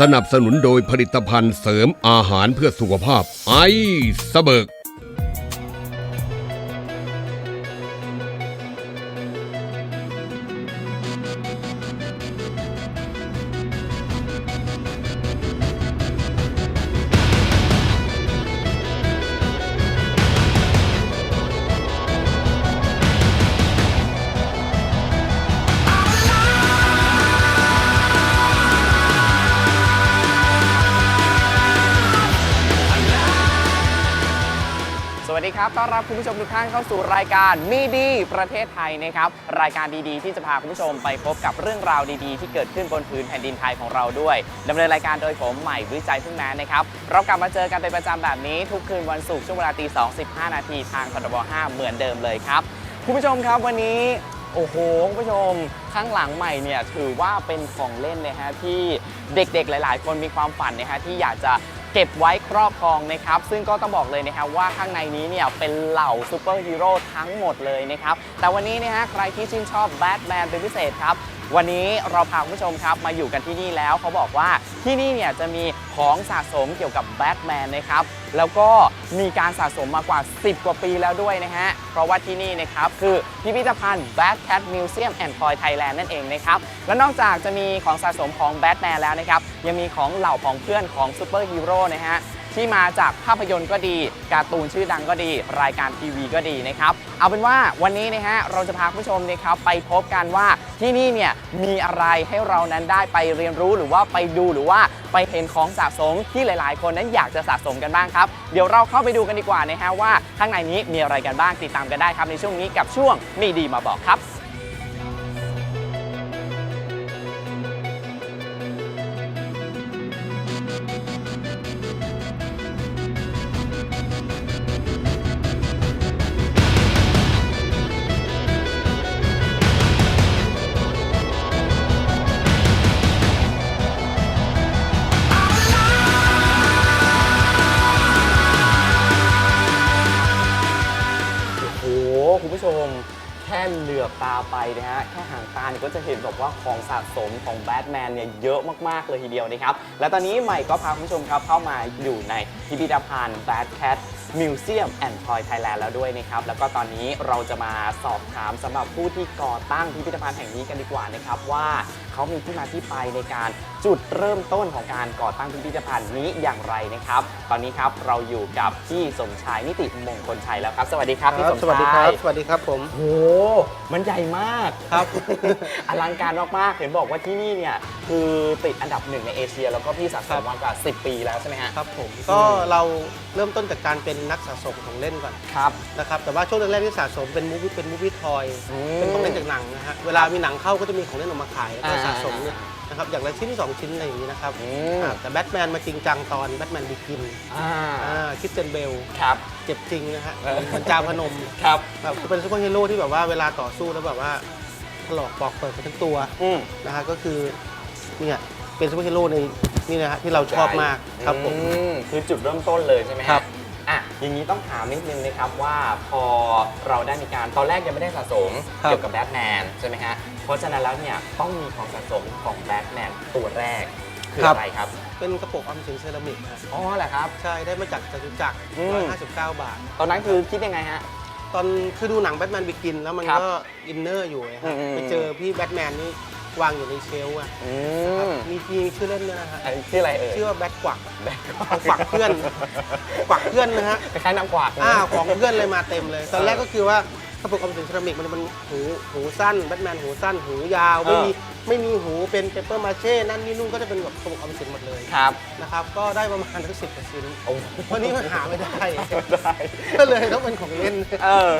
สนับสนุนโดยผลิตภัณฑ์เสริมอาหารเพื่อสุขภาพไอสเบิร์ก ครับต้อนรับคุณผู้ชมทุกท่านเข้าสู่รายการมีดีประเทศไทยนะครับรายการดีๆ ที่จะพาคุณผู้ชมไปพบกับเรื่องราวดีๆ ที่เกิดขึ้นบนพื้นแผ่นดินไทยของเราด้วยดำเนินรายการโดยผมใหม่วิจัยพึ่งแม้นะครับเรากลับมาเจอกันเป็นประจำแบบนี้ทุกคืนวันศุกร์ช่วงเวลาตี2 15นาทีทางทรบ5เหมือนเดิมเลยครับคุณผู้ชมครับวันนี้โอ้โหคุณผู้ชมข้างหลังใหม่เนี่ยถือว่าเป็นของเล่นนะฮะที่เด็กๆหลาย ๆ คนมีความฝันนะฮะที่อยากจะ เก็บไว้ครอบครองนะครับ ซึ่งก็ต้องบอกเลยนะครับว่าข้างในนี้เนี่ยเป็นเหล่าซูเปอร์ฮีโร่ทั้งหมดเลยนะครับ แต่วันนี้นะฮะใครที่ชื่นชอบแบทแมนเป็นพิเศษครับ วันนี้เราพาคุณผู้ชมครับมาอยู่กันที่นี่แล้วเขาบอกว่าที่นี่เนี่ยจะมีของสะสมเกี่ยวกับแบทแมนนะครับแล้วก็มีการสะสมมากว่า 10 กว่าปีแล้วด้วยนะฮะเพราะว่าที่นี่นะครับคือพิพิธภัณฑ์ Bat Cat Museum and Toy Thailand นั่นเองนะครับและนอกจากจะมีของสะสมของแบทแมนแล้วนะครับยังมีของเหล่าของเพื่อนของซูเปอร์ฮีโร่นะฮะ ที่มาจากภาพยนตร์ก็ดี การ์ตูนชื่อดังก็ดี รายการทีวีก็ดีนะครับ เอาเป็นว่าวันนี้นะฮะเราจะพาผู้ชมนะครับไปพบกันว่าที่นี่เนี่ยมีอะไรให้เรานั้นได้ไปเรียนรู้หรือว่าไปดูหรือว่าไปเห็นของสะสมที่หลาย ๆ คนนั้นอยากจะสะสมกันบ้างครับ เดี๋ยวเราเข้าไปดูกันดีกว่านะฮะว่าข้างในนี้มีอะไรกันบ้างติดตามกันได้ครับในช่วงนี้กับช่วงมีดีมาบอกครับ ผู้ชมแค่เหลือบตาไปนะฮะแค่ห่างตาเนี่ยก็จะเห็นแบบว่าของสะสมของแบทแมนเนี่ยเยอะมากๆเลยทีเดียวนะครับ และตอนนี้ใหม่ก็พาคุณผู้ชมครับเข้ามาอยู่ในพิพิธภัณฑ์แบทแคท Museum and Toy Thailand แล้วด้วยนะครับ แล้วก็ตอนนี้เราจะมาสอบถามสำหรับผู้ที่ก่อตั้งพิพิธภัณฑ์แห่งนี้กันดีกว่านะครับว่าเขามีที่มาที่ไปในการจุดเริ่มต้นของการก่อตั้งพิพิธภัณฑ์นี้อย่างไรนะครับ ตอนนี้ครับเราอยู่กับพี่สมชายนิติมงคลชัยแล้วครับ สวัสดีครับพี่สมชาย สวัสดีครับ สวัสดีครับผม โอ้โห มันใหญ่มากครับ อลังการมากๆ เห็นบอกว่าที่นี่เนี่ยคือติดอันดับหนึ่งในเอเชีย แล้วก็พี่สะสมมากว่า 10 ปีแล้วใช่ไหมฮะ ครับผม ก็เราเริ่มต้นจากการเป็นนักสะสมของเล่นก่อนครับ นะครับแต่ว่าช่วงแรกๆที่สะสมเป็นมูฟวี่เป็นมูฟวี่ทอยอืมเป็นของเล่นจากหนังนะฮะเวลามีหนังเข้าก็จะมีของเล่นออกมาขายแล้วก็อ่าสะสมเนี่ยนะครับอย่างละชิ้นสองชิ้นอะไรอย่างนี้นะครับอืม อ่าแต่แบทแมนมาจริงจังตอนแบทแมนบิกินอ่าอ่าคิดเจนเบลครับ เจ็บจริงนะฮะเออเหมันจาพนมครับ แบบเป็นซูเปอร์ฮีโร่ที่แบบว่าเวลาต่อสู้แล้วแบบว่าถลอกปอกเปิดไปทั้งตัว อืม นะฮะก็คือเนี่ยเป็นซูเปอร์ฮีโร่ในนี่นะฮะที่เราชอบมากครับผม อืคือจุดเริ่มต้นเลยใช่ไหมฮะครับ อะอย่างนี้ต้องถามนิดนึงนะครับว่าพอเราได้มีการตอนแรกยังไม่ได้สะสมครับ เกี่ยวกับแบทแมนใช่ไหมฮะเพราะฉะนั้นแล้วเนี่ยต้องมีของสะสมของแบทแมนตัวแรกคืออะไรครับเป็นกระปุกออมสินเซรามิกฮะอ๋อแหละครับ ใช่ได้มาจากจตุจักรอืม 159 บาท ตอนนั้นคือคิดยังไงฮะ ตอนคือดูหนังแบทแมนบิกินแล้วมันครับก็อินเนอร์อยู่ไงอืฮะมไปเจอพี่แบทแมนนี่ วางอยู่ในเชลฟ์อะอืครับมมีมีชื่อเล่นด้วยนะฮะอันนี้ชื่ออะไรเอ่ยชื่อว่าแบทกวักแบทกวักเพื่อนกวักเพื่อนนะฮะ คล้ายๆน้ำกวาดนะ อ่าของเพื่อนเลยมาเต็มเลย ตอนแรกก็คือว่า กระปุกออมสินเซรามิกมันจะเป็นหูหูสั้นแบทแมนหูสั้น หูยาว ไม่มีไม่มีหูเป็นเปเปอร์มาเช่นั่นนี่นู่นก็จะเป็นแบบกระปุกออมสินหมดเลยครับนะครับ ก็ได้ประมาณทั้งสิบกว่าชิ้นโอ้วันนี้มันหาไม่ได้ได้ก็เลยต้องเป็นของเล่นเออ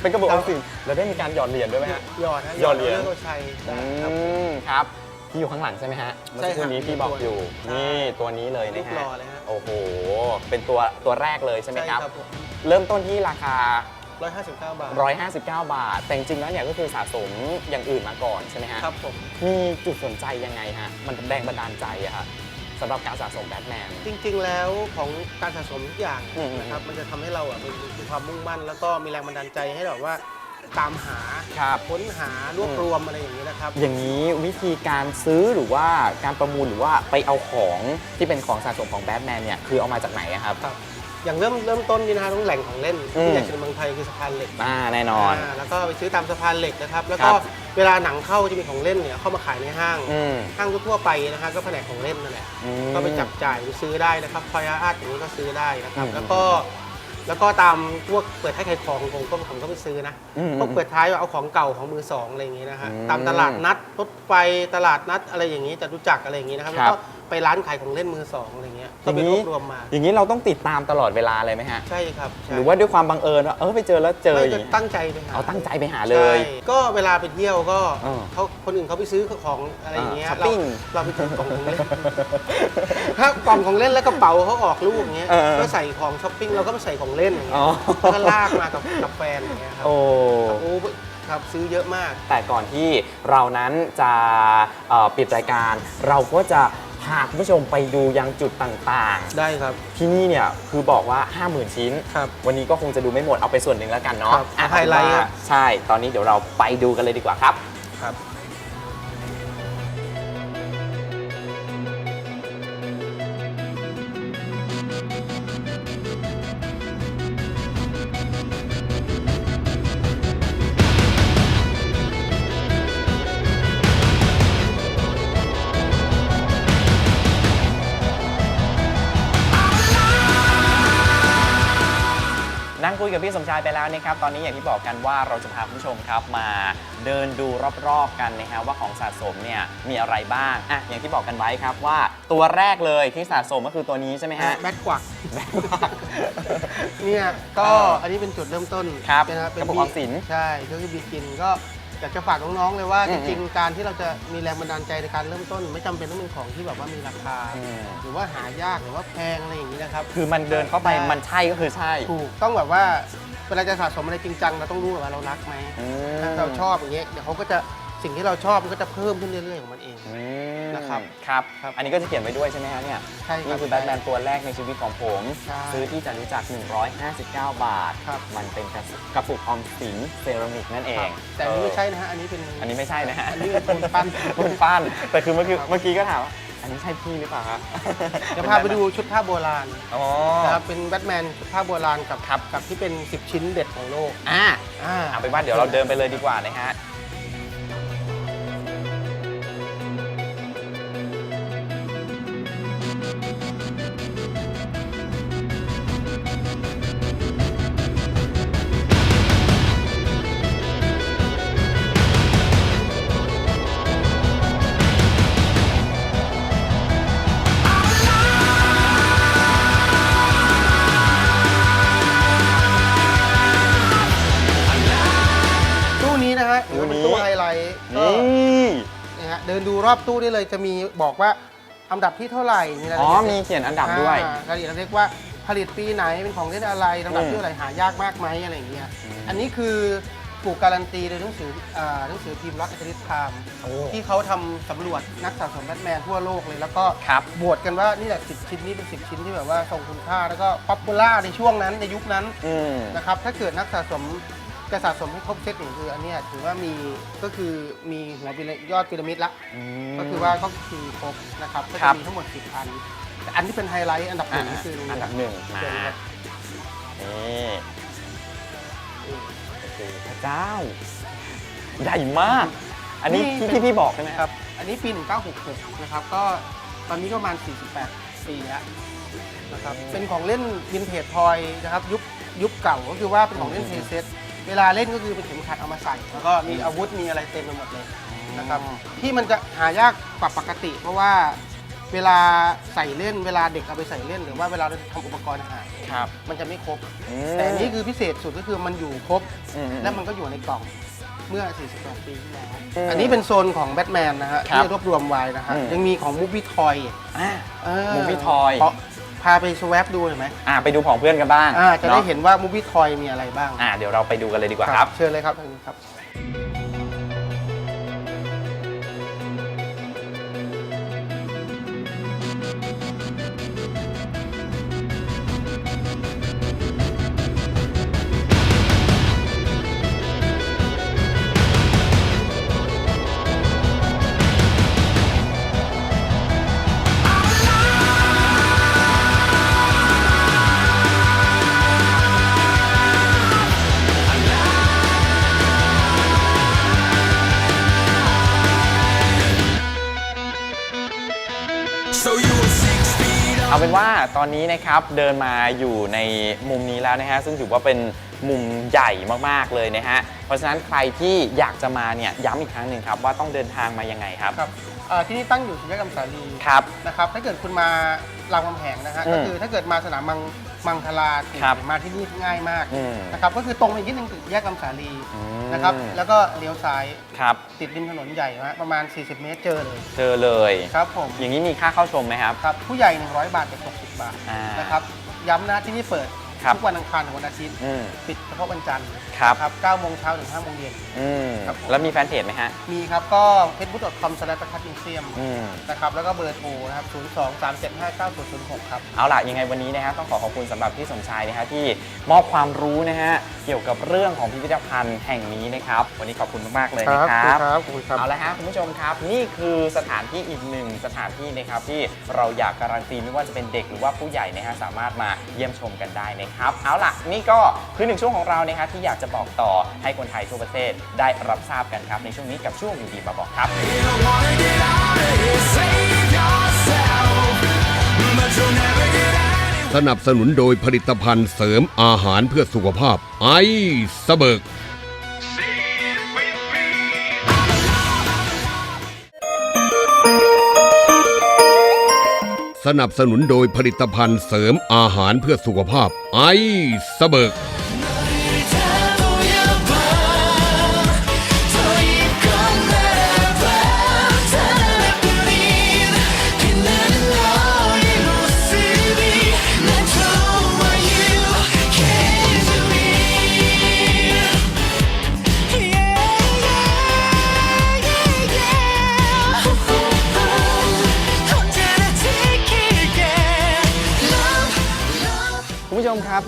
เป็นกระบอกออมสินแล้วได้มีการหยอดเหรียญด้วยไหมฮะหยอดนะหยอดเหรียญเลือกชัยได้ครับอืมครับที่อยู่ข้างหลังใช่ไหมฮะเมื่อใช่สักครู่นี้ครับพี่บอกอยู่ใช่นี่ตัวนี้เลยรูนะปฮะหล่อเลยฮะโอ้โหเป็นตัวตัวแรกเลยใช่ไหมครับผมเริ่มต้นที่ราคา ร้อยห้าสิบเก้าบาท 159 บาท แต่จริงๆแล้วเนี่ยก็คือสะสมอย่างอื่นมาก่อนใช่ไหมฮะครับผม มีจุดสนใจยังไงฮะ มันแรงบันดาลใจอะครับสำหรับการสะสมแบทแมน จริง ๆ แล้วของการสะสมทุกอย่างอืม นะครับ มันจะทำให้เราอะมีมีความมุ่งมั่น แล้วก็มีแรงบันดาลใจให้แบบว่าตามหา ครับ ค้นหารวบรวมอะไรอย่างนี้นะครับ อย่างนี้วิธีการซื้อหรือว่าการประมูลหรือว่าไปเอาของที่เป็นของสะสมของแบทแมนเนี่ยคือเอามาจากไหนอะครับ ครับ อย่างเริ่มเริ่มต้นนี่นะฮะต้องแหล่งของเล่นอืม ที่ใหญ่สุดในเมืองไทยคือสะพานเหล็กอ่าแน่นอนาแล้วก็ไปซื้อตามสะพานเหล็กนะครับ แล้วคก็รับ เวลาหนังเข้าจะมีของเล่นเนี่ยเข้ามาขายในห้าง อืมห้างทั่วๆไปนะครับก็แผนกของเล่นนั่นแหละ อืม ก็ไปจับจ่ายไปซื้อได้นะครับคอยอาร์ตอย่างนี้ก็ซื้อได้นะครับ อืมแล้วก็แล้วก็ตามพวกเปิดท้ายขายของผมก็ผมก็ไปซื้อนะอืมพวกเปิดท้ายเอาของเก่าของมือสองอะไรอย่างนี้นะฮะอืมตามตลาดนัดรถไฟตลาดนัดอะไรอย่างนี้จะรู้จักอะไรอย่างนี้นะครับครัแล้บวก็ ไปร้านขายของเล่นมือสองอะไรเงี้ยก็ไปรวบรวมมา อย่างนี้เราต้องติดตามตลอดเวลาเลยไหมฮะ ใช่ครับใช่หรือว่าด้วยความบังเอิญว่าเออไปเจอแล้วเจอไม่อย่างก็นี้ตั้งใจไปหาเอาตั้งใจไปหาเลย ใช่ก็เวลาไปเที่ยวก็เออเขาคนอื่นเขาไปซื้อของอะไรอย่างเงี้ยอ่าช้อปเราปิ้งเราไปซื้อกล่องของเล่น ถ้ากล่องของเล่นแล้วกระเป๋าเขาออกลูกอย่างเงี้ยเออ ก็ใส่ของช้อปปิ้งเราก็ไปใส่ของเล่นอย่างเงี้อ๋ยอแล้วก็ลากมากับกับแฟนอย่างเงี้ยครับโอ้ โอ้ครับซื้อเยอะมาก แต่ก่อนที่เรานั้นจะเอ่อปิดรายการ เราก็จะ พาคุณผู้ชมไปดูยังจุดต่างได้ครับๆที่นี่เนี่ยคือบอกว่า 50,000 ชิ้น ครับวันนี้ก็คงจะดูไม่หมดเอาไปส่วนหนึ่งแล้วกันเนาะครับอะไฮไลท์ครับ ใช่ ตอนนี้เดี๋ยวเราไปดูกันเลยดีกว่าครับ ครับ คุยกับพี่สมชายไปแล้วนะครับตอนนี้อย่างที่บอกกันว่าเราจะพาคุณผู้ชมครับมาเดินดูรอบๆกันนะครับว่าของสะสมเนี่ยมีอะไรบ้างอะอย่างที่บอกกันไว้ครับว่าตัวแรกเลยที่สะสมก็คือตัวนี้ใช่ไหมฮะ แบทกวักเนี่ยก็เอออัอันนี้เป็นจุดเริ่มต้นครับเป็นเป็นกระปุกออมสิน ใช่ก็คือบีกินก็ อยากจะฝากน้องๆเลยว่า อืจมริงๆ การที่เราจะมีแรงบันดาลใจในการเริ่มต้น ไม่จำเป็นต้องเป็นของที่แบบว่ามีราคา อืม หรือว่าหายากหรือว่าแพงอะไรอย่างนี้นะครับ คือมันเดินเข้าไปมันใช่ก็คือใช่ถูกต้องแบบว่าเวลาจะสะสมอะไรจริงจังเราต้องรู้ว่าเรารักไหมอืม ถ้าเราชอบอย่างเงี้ยเดี๋ยวเขาก็จะ สิ่งที่เราชอบมันก็จะเพิ่มขึ้นเรื่อยๆของมันเอง อืมนะครับครับ ครับอันนี้ก็จะเขียนไว้ด้วยใช่ไหมฮะเนี่ยใช่ครันี่บคือแบทแมนตัวแรกในชีวิตของผม ใช่ซื้อที่จะรู้จัก159 บาท ครับ มันเป็นกระสุกระปุกออมสินเซรามิกนั่นเอครังบแต่อันนี้ไม่ใช่เอนะฮะอันนี้เป็นออันนี้ไม่ใช่นะฮะอันนี้เป็นปูนปั้น ปูนปั้น แต่คือเมื่อกี้ครับเมื่อกี้ก็ถามว่าอันนี้ใช่พี่หรือเปล่าครับเดี๋ยวพาไปดูชุดผ้าโบราณอ๋อนะครับเป็นแบทแมนชุดผ้าโบราณกับครับกับที่เป็น 10 ชิ้นเด็ดของโลกอ่า อ่า เอาเป็นว่าเดี๋ยวเราเดินไปเลยดีกว่านะฮะ อบตู้ได้เลยจะมีบอกว่าอันดับที่เท่าไหร่มีรายอ๋อละเอียดมีเขียนอันดับด้วย อ่ารายละเอียดเรียกว่าผลิตปีไหนเป็นของเล่นอะไรลำดับอืมที่เท่าไหร่หายากมากไหมอะไรอย่างเงี้ยอืม อันนี้คือถูกการันตีโดยหนังสืออ่าหนังสือพิมพ์รักอัจฉริยไทม์โอ้ ที่เขาทำสำรวจนักสะสมแบทแมนทั่วโลกเลยแล้วก็ครับโหวตกันว่านี่แหละ10ชิ้นนี้เป็น10ชิ้นที่แบบว่าทรงคุณค่าแล้วก็ป๊อปปูล่าในช่วงนั้นในยุคนั้น อืม นะครับถ้าเกิดนักสะสม จะสะสมให้ครบเซตอย่างคืออันเนี้ยถือว่ามีก็คือมีหัวพีระยอดพีระมิดละมก็คือว่าก็คือครบนะครับก็ครัจะบ มีทั้งหมด 10 อันแต่อันที่เป็นไฮไลท์อันดับหอ่านึ่งก็คืออันดับหนึ่งมาเชิญครับนี่โอ้โหพระเจ้า ใหญ่มาก อันนี้ที่ที่พี่บอกใช่ไหมครับ อันนี้ปี 1966 นะครับ ก็ตอนนี้ก็ประมาณ 48 ปีแล้วนะครับเป็นของเล่นวินเทจทอยนะครับยุคยุคเก่าก็คือว่าเป็นของเล่นเพลย์เซต เวลาเล่นก็คือเป็นเข็มขัดเอามาใส่ แล้วก็มีอาวุธมีอะไรเต็มไปหมดเลยนะครับที่มันจะหายากกว่าปกติ เพราะว่าเวลาใส่เล่นเวลาเด็กเอาไปใส่เล่น หรือว่าเวลาเราทำอุปกรณ์อาหารครับมันจะไม่ครบ อืมแต่อันนี้คือพิเศษสุดก็คือมันอยู่ครบ อืมและมันก็อยู่ในกล่องเมื่อ48ปีที่แล้วอืมอันนี้เป็นโซนของแบทแมนนะฮะครับที่รวบรวมไว้นะฮะอืม ยังมีของมูฟวี่ทอย อ่า Movie Toy พาไปสวปดูเห็นไหมอ่าไปดูของเพื่อนกันบ้างอ่าจะได้เนาเห็นว่ามูฟวี่ทอยมีอะไรบ้างอ่าเดี๋ยวเราไปดูกันเลยดีกว่าครับ เชิญเลยครับทางนี้ครับ เอาเป็นว่าตอนนี้นะครับเดินมาอยู่ในมุมนี้แล้วนะฮะซึ่งถือว่าเป็นมุมใหญ่มากๆเลยนะฮะเพราะฉะนั้นใครที่อยากจะมาเนี่ยย้ำอีกครั้งหนึ่งครับว่าต้องเดินทางมายังไงครับ ครับเอ่อที่นี่ตั้งอยู่สี่แยกกำสาลีครับ นะครับ ถ้าเกิดคุณมารามคำแหงนะฮะ อืม ก็คือถ้าเกิดมาสนามมัง มังคลาถึงครับมาที่นี่ง่ายมากอืมนะครับก็คือตรงไปอีกนิดนึงถึงแยกกำสาลีอืม นะครับแล้วก็เลี้ยวซ้ายครับ ติดริมถนนใหญ่นะฮะประมาณ 40 เมตรเจอเลยเจอเลย ครับผมอย่างนี้มีค่าเข้าชมไหมครับ ครับผู้ใหญ่ 100 บาทเด็ก60 บาทอ่านนะครับย้ำนะที่นี่เปิด ครับทุกวันอังคารถึงวันอาทิตย์อืม ปิดเฉพาะวันจันทร์ครับครับ 9โมงเช้าถึง5โมงเย็น อืมครับผม แล้วมีแฟนเพจไหมฮะ มีครับก็ facebook.com s l a s h ประทัดมิวเซียมอืม นะครับแล้วก็เบอร์โทรนะครับ02 375 9006 ครับ เอาล่ะยังไงวันนี้นะฮะต้องขอขอบคุณสำหรับพี่สมชายนะฮะที่มอบความรู้นะฮะเกี่ยวกับเรื่องของพิพิธภัณฑ์แห่งนี้นะครับ วันนี้ขอบคุณมากๆเลยนะครับ ครับขอบคุณครับ เอาละฮะคุณผู้ชมครับ นี่คือสถานที่อีกหนึ่งสถานที่นะครับที่เราอยากการันตีไม่ว่าจะเป็นเด็กหรือว่าผู้ใหญ่นะฮะสามารถมาเยี่ยมชมกันได้นะครับเอาล่ะนี่ก็คือหนึ่งช่วงของเรานะครับที่อยากจะบอกต่อให้คนไทยทั่วประเทศได้รับทราบกันครับในช่วงนี้กับช่วงดีๆมาบอกครับ สนับสนุนโดยผลิตภัณฑ์เสริมอาหารเพื่อสุขภาพไอสเบิร์ก สนับสนุนโดยผลิตภัณฑ์เสริมอาหารเพื่อสุขภาพไอสเบิร์ก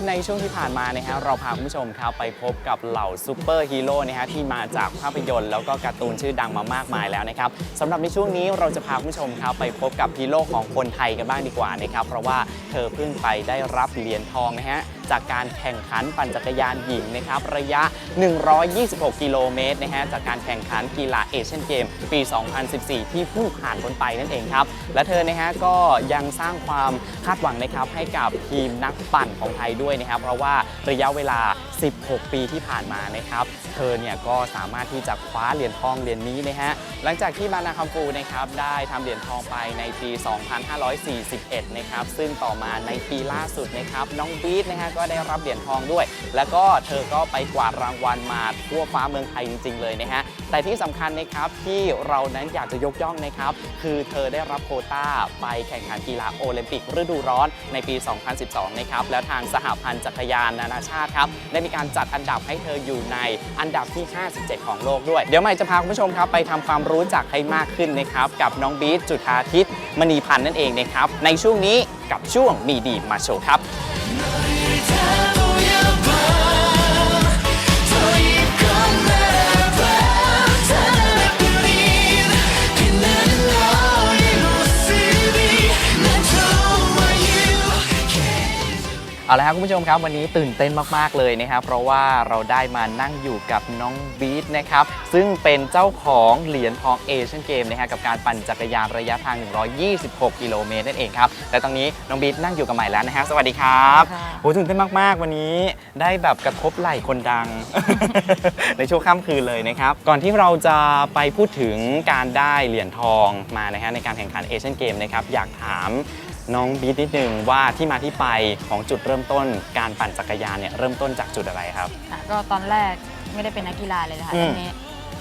ในช่วงที่ผ่านมานะฮะเราพาคุณผู้ชมครับไปพบกับเหล่าซูเปอร์ฮีโร่นะฮะที่มาจากภาพยนตร์แล้วก็การ์ตูนชื่อดังมามากมายแล้วนะครับสำหรับในช่วงนี้เราจะพาคุณผู้ชมครับไปพบกับฮีโร่ของคนไทยกันบ้างดีกว่านะครับเพราะว่าเธอเพิ่งไปได้รับเหรียญทองนะฮะ จากการแข่งขันปั่นจักรยานหญิงนะครับระยะ 126 กิโลเมตรนะฮะจากการแข่งขันกีฬาเอเชียนเกมปี 2014 ที่เพิ่งผ่านพ้นไปนั่นเองครับ และเธอนะฮะก็ยังสร้างความคาดหวังนะครับให้กับทีมนักปั่นของไทยด้วยนะครับ เพราะว่าระยะเวลา 16 ปีที่ผ่านมานะครับ เธอเนี่ยก็สามารถที่จะคว้าเหรียญทองเหรียญนี้นะฮะหลังจากที่มานาคัมฟูนะครับได้ทำเหรียญทองไปในปี 2541 นะครับซึ่งต่อมาในปีล่าสุดนะครับน้องบีทนะฮะก็ได้รับเหรียญทองด้วย แล้วก็เธอก็ไปกวาดรางวัลมาทั่วฟ้าเมืองไทยจริง ๆ เลยนะฮะแต่ที่สำคัญนะครับที่เรานั้นอยากจะยกย่องนะครับ คือเธอได้รับโควต้าไปแข่งขันกีฬาโอลิมปิกฤดูร้อนในปี 2012 นะครับ แล้วทางสหพันธ์จักรยานนานาชาติครับได้มีการจัดอันดับให้เธออยู่ในอันดับที่ 57 ของโลกด้วย เดี๋ยวใหม่จะพาคุณผู้ชมครับไปทำความรู้จักให้มากขึ้นนะครับกับน้องบีทจุธาทิตมณีพันธ์นั่นเองนะครับในช่วงนี้กับช่วงมีดีมาโชว์ครับ time. เอาละครับคุณผู้ชมครับวันนี้ตื่นเต้นมากๆเลยนะครับ เพราะว่าเราได้มานั่งอยู่กับน้องบีทนะครับ ซึ่งเป็นเจ้าของเหรียญทองเอเชียนเกมนะฮะกับการปั่นจักรยานระยะทาง 126 กิโลเมตรนั่นเองครับและตอนนี้น้องบีทนั่งอยู่กับใหม่แล้วนะฮะสวัสดีครับโอ้ตื่นเต้นมากๆ วันนี้ได้แบบกระทบไหล่คนดัง ในช่วงค่ำคืนเลยนะครับ ก่อนที่เราจะไปพูดถึงการได้เหรียญทองมานะฮะในการแข่งขันเอเชียนเกมนะครับอยากถาม น้องบีทนิดนึงว่าที่มาที่ไปของจุดเริ่มต้นการปั่นจักรยานเนี่ยเริ่มต้นจากจุดอะไรครับ ค่ะก็ตอนแรกไม่ได้เป็นนักกีฬาเลยนะคะอืมทีนี้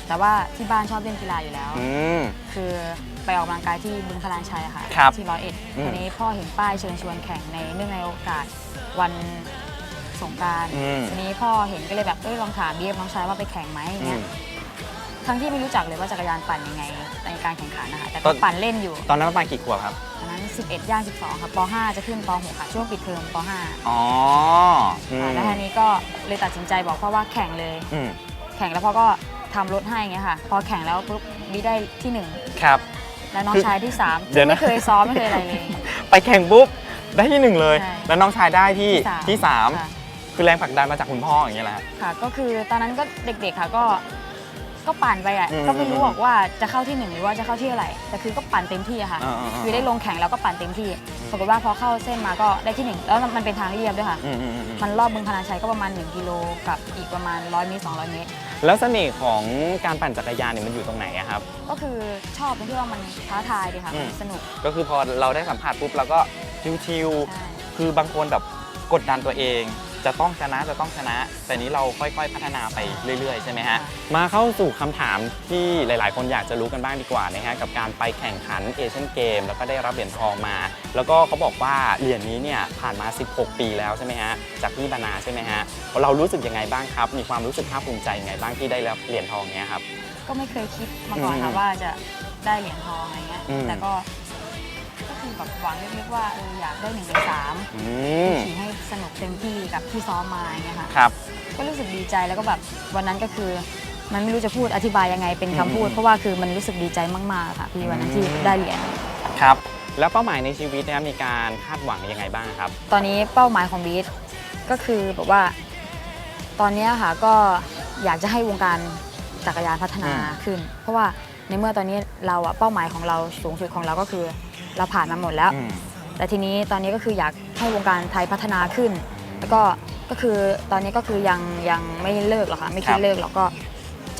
แต่ว่าที่บ้านชอบเล่นกีฬาอยู่แล้ว อืม คือไปออกกำลังกายที่บึงพลานชัยอะค่ะ ครับที่ร้อยเอ็ดอืมทีนี้พ่อเห็นป้ายเชิญชวนแข่งในเนื่องในโอกาสวันสงกรารอืม ทีนี้พ่อเห็นก็เลยแบบเอ้ยลองถามเบียบน้องชายว่าไปแข่งไหมอย่างอืเงี้ม ยทั้งที่ไม่รู้จักเลยว่าจักรยานปั่นยังไงในการแข่งขันนะคะแต่ตก็อน ปั่นเล่นอยู่ตอนนั้นประมาณกี่ขวบครับตอนนั้น 11 ย่าง 12ครับป .5 จะขึ้นป .6 ค่ะช่วงปิดเทอมป .5 อ๋ออืมแล้วทีนี้ก็เลยตัดสินใจบอกพ่อว่าแข่งเลย อืมแข่งแล้วพ่อก็ทำรถให้อย่างเงี้ยค่ะ พอแข่งแล้วปุ๊บบีได้ที่หนึ่งครับ แล้วน้องคือชายที่สามเดี๋ยวนะ ไม่เคยซ้อมไม่เคยอะไรเลย ไปแข่งปุ๊บได้ที่หนึ่งเลย ใช่ แล้วน้องชายได้ที่ที่สามค่ะคือแรงผลักดันมาจากคุณพ่ออย่างเงี้ยแหละ ค่ะ ก็คือตอนนั้นก็เด็กๆค่ะก็ ก็ปั่นไปอะ อืมก็ไม่รู้หรอกว่าจะเข้าที่หนึ่งหรือว่าจะเข้าที่อะไรแต่คือก็ปั่นเต็มที่อะค่ะ อ่าๆๆคือได้ลงแข่งแล้วก็ปั่นเต็มที่ ปรากฏว่าพอเข้าเส้นมาก็ได้ที่หนึ่งแล้วมันเป็นทางเรียบด้วยค่ะ อืมอืมอืมอืมมันรอบบึงพลานชัยก็ประมาณ 1 กิโลกับอีกประมาณ 100เมตร200 เมตร แล้วเสน่ห์ของการปั่นจักรยานเนี่ยมันอยู่ตรงไหนอะครับ ก็คือชอบตรงที่ว่ามันท้าทายดีค่ะอืม มันสนุกก็คือพอเราได้สัมผัสปุ๊บเราก็ชิวใช่ๆคือบางคนแบบกดดันตัวเอง จะต้องชนะจะต้องชนะ แต่นี้เราค่อยๆ พัฒนาไปเรื่อยๆ ใช่ไหมฮะ มาเข้าสู่คำถามที่หลายๆ คนอยากจะรู้กันบ้างดีกว่านะฮะกับการไปแข่งขันเอเชียนเกมแล้วก็ได้รับเหรียญทองมา แล้วก็เขาบอกว่าเหรียญนี้เนี่ยผ่านมา 16 ปีแล้วใช่ไหมฮะจากที่บานาใช่ไหมฮะเรารู้สึกยังไงบ้างครับ มีความรู้สึกภาคภูมิใจยังไงบ้างที่ได้รับเหรียญทองเนี้ยครับ ก็ไม่เคยคิดมาก่อนอืค่ะมว่าจะได้เหรียญทองอะไรเงี้ย อืม แต่ก็ก็คือ แบบหวังลึกๆว่าเอออยากได้หนึ่งในสามอืมขี่ให้สนุกเต็มที่กับที่ซ้อมมาอย่างเงี้ยค่ะครับ ก็รู้สึกดีใจแล้วก็แบบวันนั้นก็คือมันไม่รู้จะพูดอธิบายยังไงเป็นคำพูด อืมเพราะว่าคือมันรู้สึกดีใจมากๆค่ะพี่วันนั้นที่อืม ได้เหรียญครับ แล้วเป้าหมายในชีวิตนะครับมีการคาดหวังยังไงบ้างครับ ตอนนี้เป้าหมายของบีทก็คือแบบว่า ตอนเนี้ยค่ะก็อยากจะให้วงการจักรยานพัฒนาอืม ขึ้น เพราะว่าในเมื่อตอนนี้เราอะเป้าหมายของเราสูงสุดของเราก็คือ เราผ่านมาหมดแล้ว อืม แต่ทีนี้ตอนนี้ก็คืออยากให้วงการไทยพัฒนาขึ้น แล้วก็ก็คือตอนนี้ก็คือยังยังไม่เลิกหรอกค่ะไม่คิคดรับ เลิกหรอกก็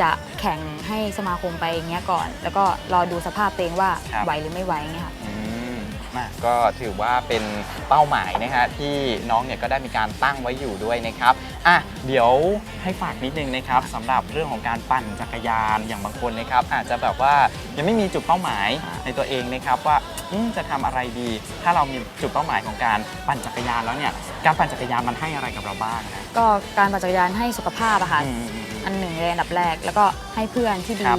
จะแข่งให้สมาคมไปอย่างเงี้ยก่อน แล้วก็รอดูสภาพตัวเองว่าไหวหรือไม่ไหวอย่างเงี้ยค่ะ อืม มาก็ถือว่าเป็นเป้าหมายนะฮะที่น้องเนี่ยก็ได้มีการตั้งไว้อยู่ด้วยนะครับอะเดี๋ยวให้ฝากนิดนึงนะครับสำหรับเรื่องของการปั่นจักรยานอย่างบางคนนะครับ อาจจะแบบว่ายังไม่มีจุดเป้าหมายค่ะในตัวเองนะครับว่าอืมจะทำอะไรดี ถ้าเรามีจุดเป้าหมายของการปั่นจักรยานแล้วเนี่ยการปั่นจักรยานมันให้อะไรกับเราบ้างนะก็การปั่นจักรยานให้สุขภาพอะค่ะอืมอืมอืมอันหนึ่งเลยอันดับแรก แล้วก็ให้เพื่อนที่ครั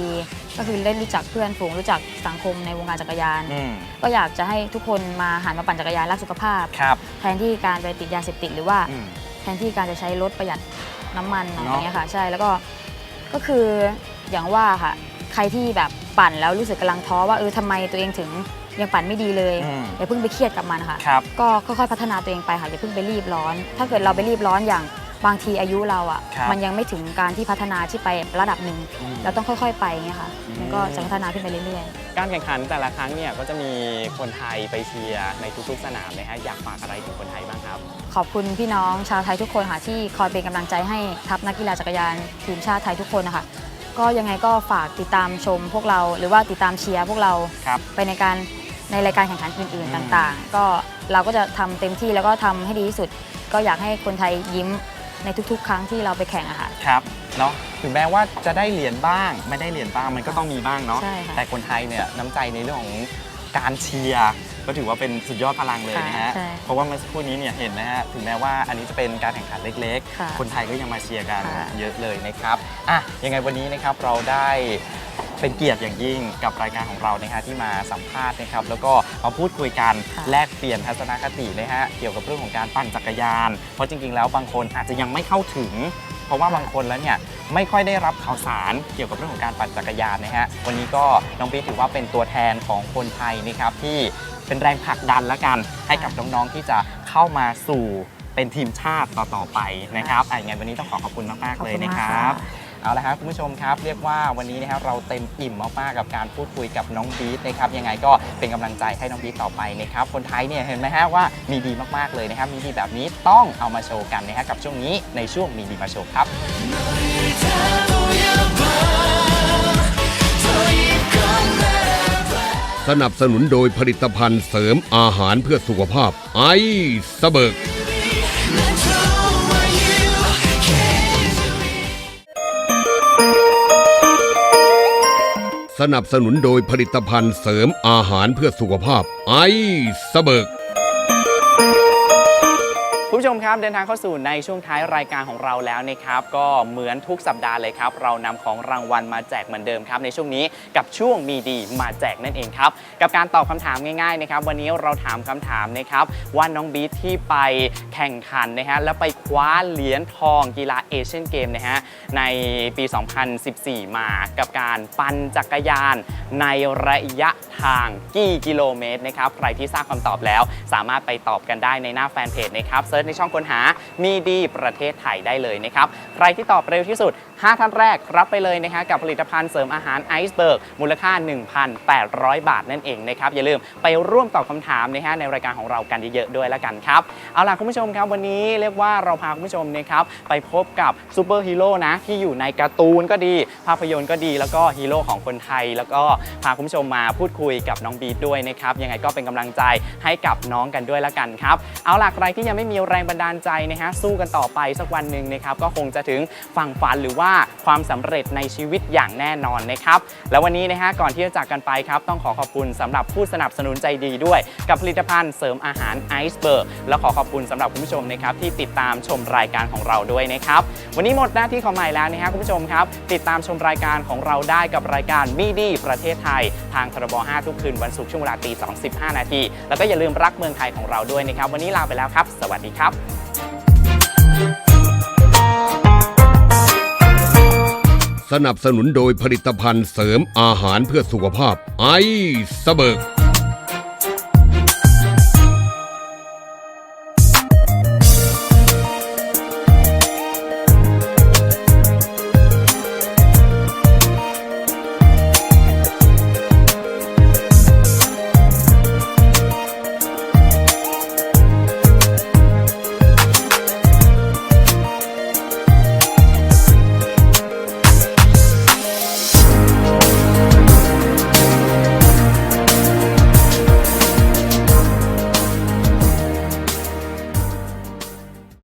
ดีบ ก็คือได้รู้จักเพื่อนฝูงรู้จักสังคมในวงการจักรยาน อืม ก็อยากจะให้ทุกคนมาหันมาปั่นจักรยานรักสุขภาพ ครับ แทนที่การไปติดยาเสพติดหรือว่า อืม แทนที่การจะใช้รถประหยัดน้ำมันอะไรเนอะอย่างเงี้ยค่ะ ใช่แล้วก็ก็คืออย่างว่าค่ะ ใครที่แบบปั่นแล้วรู้สึกกำลังท้อว่าเออทำไมตัวเองถึงยังปั่นไม่ดีเลยอืม อย่าเพิ่งไปเครียดกับมันค่ะ ครับ ก็ค่อยๆพัฒนาตัวเองไปค่ะอย่าเพิ่งไปรีบร้อน ถ้าเกิดเราไปรีบร้อนอย่าง บางทีอายุเราอะครับมันยังไม่ถึงการที่พัฒนาที่ไประดับหนึ่งอืมเราต้องค่อย ๆ ไปเงี้ยค่ะอืม มันก็จะพัฒนาขึ้นไปเรื่อยการแข่งขันแต่ละครั้งเนี่ยก็จะมีคนไทยไปเชียร์ในทุกๆ สนามเลยฮะอยากฝากอะไรถึงคนไทยบ้างครับๆขอบคุณพี่น้องชาวไทยทุกคนค่ะที่คอยเป็นกำลังใจให้ทัพนักกีฬาจักรยานทีมชาติไทยทุกคนนะคะก็ยังไงก็ฝากติดตามชมพวกเรา หรือว่าติดตามเชียร์พวกเราครับ ไปในการในรายการแข่งขันอื่นอืม ๆต่างๆ ก็เราก็จะทำเต็มที่แล้วก็ทำให้ดีที่สุด ก็อยากให้คนไทยยิ้ม ในทุกๆ ครั้งที่เราไปแข่งอะค่ะ ครับเนาะถึงแม้ว่าจะได้เหรียญบ้าง ไม่ได้เหรียญบ้างมันก็ต้องมีบ้างเนาะใช่ค่ะแต่คนไทยเนี่ยน้ำใจในเรื่องของการเชียร์ก็ถือว่าเป็นสุดยอดพลังเลยนะฮะ ค่ะใช่เพราะว่าเมื่อสักครู่นี้เนี่ยเห็นนะฮะถึงแม้ว่าอันนี้จะเป็นการแข่งขันเล็กค่ะๆ คนไทยก็ยังมาเชียร์กันค่ะ เยอะเลยนะครับอะยังไงวันนี้นะครับเราได้ เป็นเกียรติอย่างยิ่งกับรายการของเรานะฮะที่มาสัมภาษณ์นะครับแล้วก็มาพูดคุยกันค่ะแลกเปลี่ยนทัศนคตินะฮะเกี่ยวกับเรื่องของการปั่นจักรยาน เพราะจริงๆ แล้วบางคนอาจจะยังไม่เข้าถึง เพราะว่าบางคนแล้วเนี่ยไม่ค่อยได้รับข่าวสารเกี่ยวกับเรื่องของการปั่นจักรยานนะฮะวันนี้ก็น้องปีถือว่าเป็นตัวแทนของคนไทยนะครับที่เป็นแรงผลักดันละกันให้กับน้องๆที่จะเข้ามาสู่เป็นทีมชาติต่อๆไปนะครับอะยังไงวันนี้ต้องขอขอบคุณมากๆขอบเลยคุณนะมากคค่ะรับ เอาละครับคุณผู้ชมครับเรียกว่าวันนี้นะครับเราเต็มอิ่มมากๆกับการพูดคุยกับน้องบีทนะครับยังไงก็เป็นกำลังใจให้น้องบีทต่อไปนะครับคนไทยเนี่ยเห็นไหมฮะว่ามีดีมากๆเลยนะครับมีดีแบบนี้ต้องเอามาโชว์กันนะฮะกับช่วงนี้ในช่วงมีดีมาโชว์ครับสนับสนุนโดยผลิตภัณฑ์เสริมอาหารเพื่อสุขภาพไอซ์เบิร์ก สนับสนุนโดยผลิตภัณฑ์เสริมอาหารเพื่อสุขภาพไอสเบิร์ก คุณผู้ชมครับเดินทางเข้าสู่ในช่วงท้ายรายการของเราแล้วนะครับ ก็เหมือนทุกสัปดาห์เลยครับ เรานำของรางวัลมาแจกเหมือนเดิมครับ ในช่วงนี้กับช่วงมีดีมาแจกนั่นเองครับ กับการตอบคำถามง่ายๆนะครับ วันนี้เราถามคำถามนะครับว่าน้องบีทที่ไปแข่งขันนะฮะแล้วไปคว้าเหรียญทองกีฬาเอเชียนเกมนะฮะในปี 2014 มากับการปั่นจักรยานในระยะทางกี่กิโลเมตรนะครับใครที่ทราบคำตอบแล้ว สามารถไปตอบกันได้ในหน้าแฟนเพจนะครับร์ชในช่องค้นหามีดีประเทศไทยได้เลยนะครับ ใครที่ตอบเร็วที่สุด 5 ท่านแรกรับไปเลยนะฮะกับผลิตภัณฑ์เสริมอาหารไอซ์เบิร์กมูลค่า 1,800 บาทนั่นเองนะครับ อย่าลืมไปร่วมตอบคำถามนะฮะในรายการของเรากันเยอะๆด้วยแล้วกันครับ เอาล่ะคุณผู้ชมครับวันนี้เรียกว่าเราพาคุณผู้ชมนะครับไปพบกับซูเปอร์ฮีโร่นะที่อยู่ในการ์ตูนก็ดี ภาพยนตร์ก็ดี แล้วก็ฮีโร่ของคนไทย แล้วก็พาคุณผู้ชมมาพูดคุยกับน้องบีด้วยนะครับยังไงก็เป็นกำลังใจให้กับน้องกันด้วยแล้วกันครับเอาล่ะใครที่ยังไม่มีแรงบันดาลใจนะฮะสู้กันต่อไปสักวันหนึ่งนะครับก็คงจะถึงฝั่งฝันหรือว่าความสำเร็จในชีวิตอย่างแน่นอนนะครับแล้ววันนี้นะฮะก่อนที่จะจากกันไปครับต้องขอขอบคุณสำหรับผู้สนับสนุนใจดีด้วย กับผลิตภัณฑ์เสริมอาหารไอซ์เบิร์กและขอขอบคุณสำหรับคุณผู้ชมนะครับที่ติดตามชมรายการของเราด้วยนะครับวันนี้หมดหน้าที่ของใหม่แล้วนะฮะคุณผู้ชมครับ ติดตามชมรายการของเราได้กับรายการมีดีประเทศไทย ทางทรบ5ทุกคืนวันศุกร์ช่วงเวลาตี2.15 นาทีแล้วก็อย่าลืมรักเมืองไทยของเราด้วยนะครับ วันนี้ลาไปแล้วครับ สวัสดีครับสนับสนุนโดยผลิตภัณฑ์เสริมอาหารเพื่อสุขภาพไอสเบิก